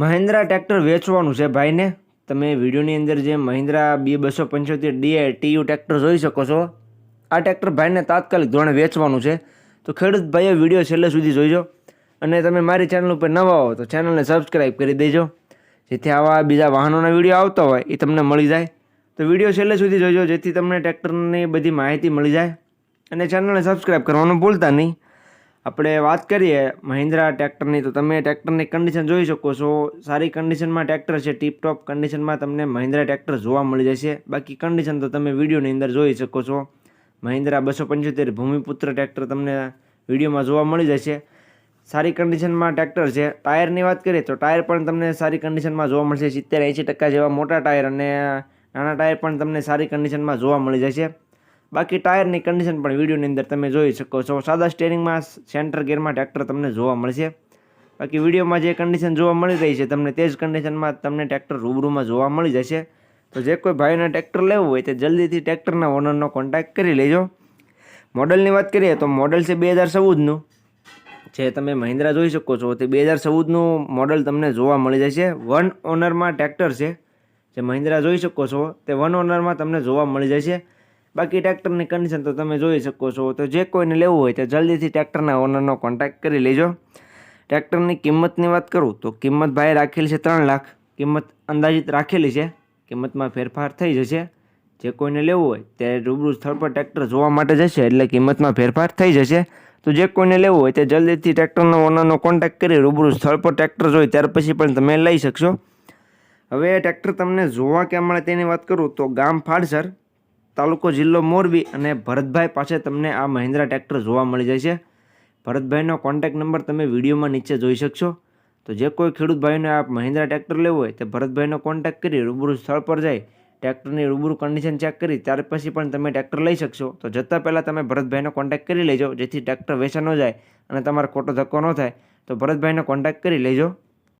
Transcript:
Mahindra tractor વેચવાનું છે ભાઈને. તમે વિડીયોની અંદર જે મહિન્દ્રા બી બસો પંચોતેર ડીએ ટીયુ ટ્રેક્ટર જોઈ શકો છો. આ ટ્રેક્ટર ભાઈને તાત્કાલિક ધોરણે વેચવાનું છે. તો ખેડૂત ભાઈએ વીડિયો છેલ્લે સુધી જોઈજો. અને તમે મારી ચેનલ ઉપર નવા હો તો ચેનલને સબસ્ક્રાઈબ કરી દેજો. જેથી આવા બીજા વાહનોના વીડિયો આવતા હોય એ તમને મળી જાય. તો વીડિયો છેલ્લે સુધી જોઈજો જેથી તમને ટ્રેક્ટરની બધી માહિતી મળી જાય. અને ચેનલને સબસ્ક્રાઈબ કરવાનું ભૂલતા નહીં. આપણે વાત કરીએ મહિન્દ્રા ટ્રેક્ટરની, તો તમે ટ્રેક્ટરની કન્ડિશન જોઈ શકો છો. સારી કન્ડિશનમાં ટ્રેક્ટર છે ટીપટોપ કન્ડિશનમાં તમને મહિન્દ્રા ટ્રેક્ટર જોવા મળી જશે. બાકી કન્ડિશન તો તમે વિડીયોની અંદર જોઈ શકો છો. મહિન્દ્રા બસો પંચોતેર ભૂમિપુત્ર ટ્રેક્ટર તમને વિડીયોમાં જોવા મળી જશે. સારી કન્ડિશનમાં ટ્રેક્ટર છે. ટાયરની વાત કરીએ તો ટાયર પણ તમને સારી કન્ડિશનમાં જોવા મળશે. સિત્તેર એંશી ટકા જેવા મોટા ટાયર અને નાના ટાયર પણ તમને સારી કન્ડિશનમાં જોવા મળી જશે. બાકી ટાયરની કન્ડિશન પણ વિડીયોની અંદર તમે જોઈ શકો છો. સાદા સ્ટેરિંગમાં સેન્ટર ગેરમાં ટ્રેક્ટર તમને જોવા મળશે. બાકી વિડીયોમાં જે કન્ડિશન જોવા મળી રહી છે તમને તે જ કન્ડિશનમાં તમને ટ્રેક્ટર રૂબરૂમાં જોવા મળી જશે. તો જે કોઈ ભાઈને ટ્રેક્ટર લેવું હોય તે જલ્દીથી ટ્રેક્ટરના ઓનરનો કોન્ટેક્ટ કરી લેજો. મોડલની વાત કરીએ તો મોડલ છે બે હજાર ચૌદનું. જે તમે મહિન્દ્રા જોઈ શકો છો તે બે હજાર ચૌદનું મોડલ તમને જોવા મળી જશે. વન ઓનરમાં ટ્રેક્ટર છે. જે મહિન્દ્રા જોઈ શકો છો તે વન ઓનરમાં તમને જોવા મળી જશે. બાકી ટ્રેક્ટરની કન્ડિશન તો તમે જોઈ શકો છો. તો જે કોઈને લેવું હોય તો જલ્દીથી ટ્રેક્ટરના ઓનરનો કોન્ટેક્ટ કરી લેજો. ટ્રેક્ટરની કિંમતની વાત કરું તો કિંમત ભાઈ રાખેલી છે ત્રણ લાખ. કિંમત અંદાજિત રાખેલી છે. કિંમતમાં ફેરફાર થઈ જશે. જે કોઈને લેવું હોય તે રૂબરૂ સ્થળ પર ટ્રેક્ટર જોવા માટે જશે એટલે કિંમતમાં ફેરફાર થઈ જશે. તો જે કોઈને લેવું હોય તે જલ્દીથી ટ્રેક્ટરના ઓનરનો કોન્ટેક્ટ કરી રૂબરૂ સ્થળ પર ટ્રેક્ટર જોઈ ત્યાર પછી પણ તમે લઈ શકશો. હવે ટ્રેક્ટર તમને જોવા ક્યાં મળે તેની વાત કરું તો ગામ ફાડસર. તાલુકો જિલ્લો મોરબી અને ભરતભાઈ પાસે તમને આ મહિન્દ્રા ટ્રેક્ટર જોવા મળી જાય છે. ભરતભાઈનો કોન્ટેક્ટ નંબર તમે વિડીયોમાં નીચે જોઈ શકશો. તો જે કોઈ ખેડૂત ભાઈને આ મહિન્દ્રા ટ્રેક્ટર લેવું હોય, તે ભરતભાઈનો કોન્ટેક્ટ કરી રૂબરૂ સ્થળ પર જાય, ટ્રેક્ટરની રૂબરૂ કન્ડિશન ચેક કરી, ત્યાર પછી પણ તમે ટ્રેક્ટર લઈ શકશો. તો જતાં પહેલાં તમે ભરતભાઈનો કોન્ટેક્ટ કરી લેજો, જેથી ટ્રેક્ટર વેચા જાય અને તમારો ખોટો ધક્કો ન થાય. તો ભરતભાઈનો કોન્ટેક્ટ કરી લેજો.